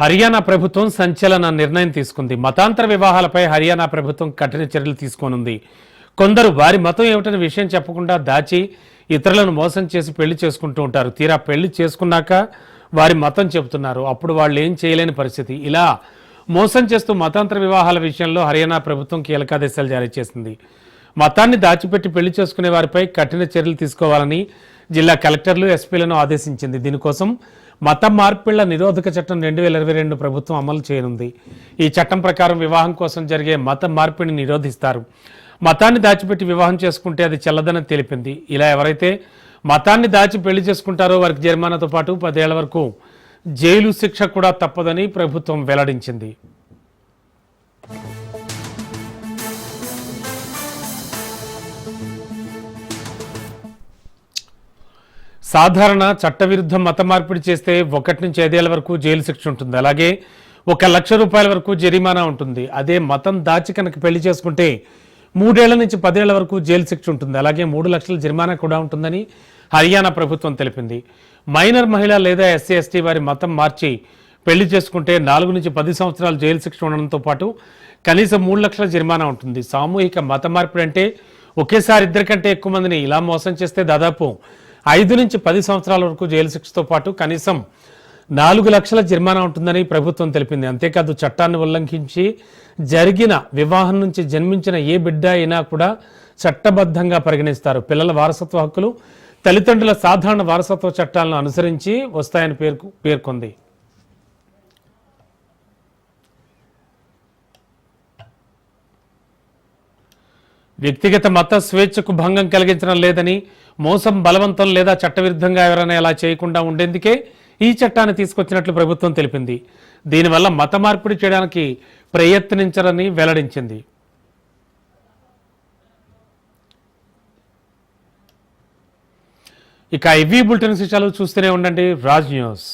హర్యానా ప్రభుత్వం సంచలన నిర్ణయం తీసుకుంది. మతాంతర వివాహాలపై హర్యానా ప్రభుత్వం కఠిన చర్యలు తీసుకోనుంది. కొందరు వారి మతం ఏమిటనే విషయం చెప్పకుండా దాచి ఇతరులను మోసం చేసి పెళ్ళి చేసుకుంటూ ఉంటారు. తీరా పెళ్ళి చేసుకున్నాక వారి మతం చెబుతున్నారు. అప్పుడు వాళ్ళు ఏం చేయలేని పరిస్థితి. ఇలా మోసం చేస్తూ మతాంతర వివాహాల విషయంలో హర్యానా ప్రభుత్వం కీలకాదేశాలు జారీ చేసింది. మతాన్ని దాచిపెట్టి పెళ్ళి చేసుకునే వారిపై కఠిన చర్యలు తీసుకోవాలని జిల్లా కలెక్టర్లు ఎస్పీలను ఆదేశించింది. దీనికోసం మత మార్పిళ్ళ నిరోధక చట్టం రెండు వేల ఇరవై రెండు ప్రభుత్వం అమలు చేయనుంది. ఈ చట్టం ప్రకారం వివాహం కోసం జరిగే మత మార్పిడిని నిరోధిస్తారు. మతాన్ని దాచిపెట్టి వివాహం చేసుకుంటే అది చెల్లదని తెలిపింది. ఇలా ఎవరైతే మతాన్ని దాచి పెళ్ళి చేసుకుంటారో వారికి జరిమానాతో పాటు పదేళ్ళ వరకు జైలు శిక్ష కూడా తప్పదని ప్రభుత్వం వెల్లడించింది. సాధారణ చట్టవిరుద్ధ మత మార్పిడి చేస్తే ఒకటి నుంచి ఐదేళ్ళ వరకు జైలు శిక్ష ఉంటుంది. అలాగే ఒక లక్ష రూపాయల వరకు జరిమానా ఉంటుంది. అదే మతం దాచి కనుక పెళ్ళి చేసుకుంటే మూడేళ్ళ నుంచి పదేళ్ళ వరకు జైలు శిక్ష ఉంటుంది. అలాగే మూడు లక్షల జరిమానా కూడా ఉంటుందని హర్యానా ప్రభుత్వం తెలిపింది. మైనర్ మహిళ లేదా ఎస్సీ ఎస్టీ వారి మతం మార్చి పెళ్ళి చేసుకుంటే నాలుగు నుంచి పది సంవత్సరాలు జైలు శిక్ష ఉండడంతో పాటు కనీసం మూడు లక్షల జరిమానా ఉంటుంది. సామూహిక మత మార్పిడి అంటే ఒకేసారి ఇద్దరికంటే ఎక్కువ మందిని ఇలా మోసం చేస్తే దాదాపు ఐదు నుంచి పది సంవత్సరాల వరకు జైలు శిక్షతో పాటు కనీసం నాలుగు లక్షల జరిమానా ఉంటుందని ప్రభుత్వం తెలిపింది. అంతేకాదు చట్టాన్ని ఉల్లంఘించి జరిగిన వివాహం నుంచి జన్మించిన ఏ బిడ్డ అయినా కూడా చట్టబద్ధంగా పరిగణిస్తారు. పిల్లల వారసత్వ హక్కులు తల్లిదండ్రుల సాధారణ వారసత్వ చట్టాలను అనుసరించి వస్తాయని పేర్కొ పేర్కొంది. వ్యక్తిగత మత స్వేచ్ఛకు భంగం కలిగించడం లేదని మోసం బలవంతం లేదా చట్టవిరుద్ధంగా ఎవరైనా ఇలా చేయకుండా ఉండేందుకే ఈ చట్టాన్ని తీసుకొచ్చినట్లు ప్రభుత్వం తెలిపింది. దీనివల్ల మత మార్పిడి చేయడానికి ప్రయత్నించరని వెల్లడించింది. ఇక ఇవి బులెటిన్ విషయాలు చూస్తూనే ఉండండి. రాజ్ న్యూస్.